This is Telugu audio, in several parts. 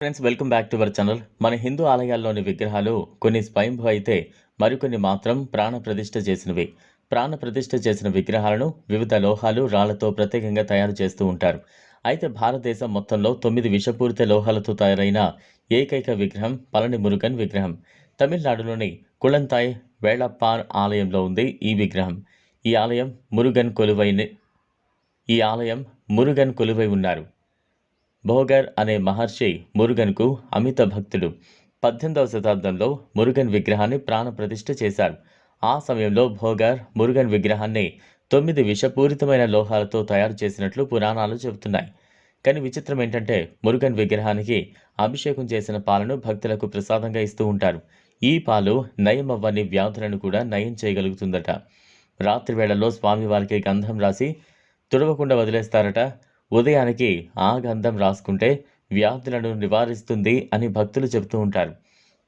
Friends welcome back to our channel మన హిందూ ఆలయాల్లోని విగ్రహాలు కొన్ని స్వయంభూ అయితే మరికొన్ని మాత్రం ప్రాణ ప్రతిష్ఠ చేసినవి. ప్రాణ ప్రతిష్ఠ చేసిన విగ్రహాలను వివిధ లోహాలు రాళ్ళతో ప్రత్యేకంగా తయారు చేస్తూ ఉంటారు. అయితే భారతదేశం మొత్తంలో తొమ్మిది విషపూరిత లోహాలతో తయారైన ఏకైక విగ్రహం పళని మురుగన్ విగ్రహం. తమిళనాడులోని కుళంతాయ్ వేళప్పార్ ఆలయంలో ఉంది ఈ విగ్రహం. ఈ ఆలయం మురుగన్ కొలువైన ఈ ఆలయం మురుగన్ కొలువై ఉన్నారు. భోగర్ అనే మహర్షి మురుగన్కు అమిత భక్తుడు. పద్దెనిమిదవ శతాబ్దంలో మురుగన్ విగ్రహాన్ని ప్రాణప్రతిష్ఠ చేశారు. ఆ సమయంలో భోగర్ మురుగన్ విగ్రహాన్ని తొమ్మిది విషపూరితమైన లోహాలతో తయారు చేసినట్లు పురాణాలు చెబుతున్నాయి. కానీ విచిత్రం ఏంటంటే మురుగన్ విగ్రహానికి అభిషేకం చేసిన పాలను భక్తులకు ప్రసాదంగా ఇస్తూ ఉంటారు. ఈ పాలు నయం అవ్వని వ్యాధులను కూడా నయం చేయగలుగుతుందట. రాత్రి వేళల్లో స్వామివారికి గంధం రాసి తుడవకుండా వదిలేస్తారట. ఉదయానికి ఆ గంధం రాసుకుంటే వ్యాధులను నివారిస్తుంది అని భక్తులు చెబుతూ ఉంటారు.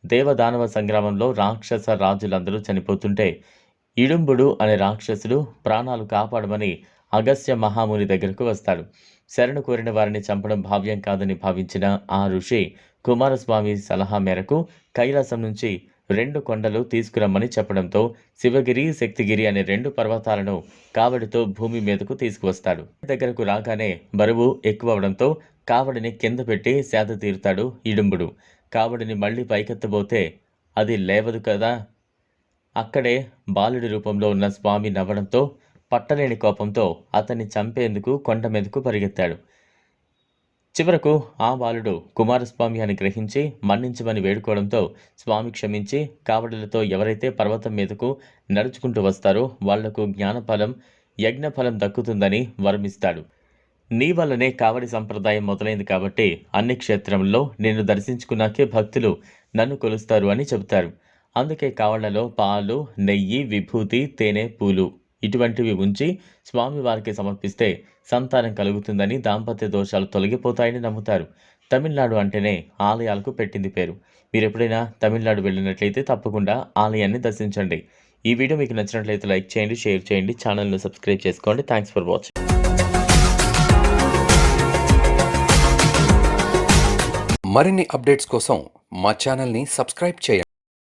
దేవదానవ సంగ్రామంలో రాక్షస రాజులందరూ చనిపోతుంటే ఇడుంబుడు అనే రాక్షసుడు ప్రాణాలు కాపాడమని అగస్త్య మహాముని దగ్గరకు వస్తాడు. శరణు కోరిన వారిని చంపడం భావ్యం కాదని భావించిన ఆ ఋషి కుమారస్వామి సలహా మేరకు కైలాసం నుంచి రెండు కొండలు తీసుకురమ్మని చెప్పడంతో శివగిరి శక్తిగిరి అనే రెండు పర్వతాలను కావడితో భూమి మీదకు తీసుకువస్తాడు. దగ్గరకు రాగానే బరువు ఎక్కువవడంతో కావడిని కింద పెట్టి సేద తీరుతాడు ఇడుంబుడు. కావడిని మళ్ళీ పైకెత్తబోతే అది లేవదు కదా? అక్కడే బాలుడి రూపంలో ఉన్న స్వామి నవ్వడంతో పట్టలేని కోపంతో అతన్ని చంపేందుకు కొండ మీదకు పరిగెత్తాడు. చివరకు ఆ బాలుడు కుమారస్వామి అని గ్రహించి మన్నించమని వేడుకోవడంతో స్వామి క్షమించి కావడులతో ఎవరైతే పర్వతం మీదకు నడుచుకుంటూ వస్తారో వాళ్ళకు జ్ఞానఫలం యజ్ఞఫలం దక్కుతుందని వరమిస్తాడు. నీ వల్లనే కావడి సంప్రదాయం మొదలైంది కాబట్టి అన్ని క్షేత్రంలో నేను దర్శించుకున్నాకే భక్తులు నన్ను కొలుస్తారు అని చెబుతారు. అందుకే కావళ్ళలో పాలు నెయ్యి విభూతి తేనె పూలు ఇటువంటివి ఉంచి స్వామివారికి సమర్పిస్తే సంతానం కలుగుతుందని దాంపత్య దోషాలు తొలగిపోతాయని నమ్ముతారు. తమిళనాడు అంటేనే ఆలయాలకు పెట్టింది పేరు. మీరు ఎప్పుడైనా తమిళనాడు వెళ్ళినట్లయితే తప్పకుండా ఆలయాన్ని దర్శించండి. ఈ వీడియో మీకు నచ్చినట్లయితే లైక్ చేయండి షేర్ చేయండి ఛానల్ను సబ్స్క్రైబ్ చేసుకోండి. థ్యాంక్స్ ఫర్ వాచింగ్ మరిన్ని అప్డేట్స్ కోసం మా ఛానల్ని సబ్స్క్రైబ్ చేయండి.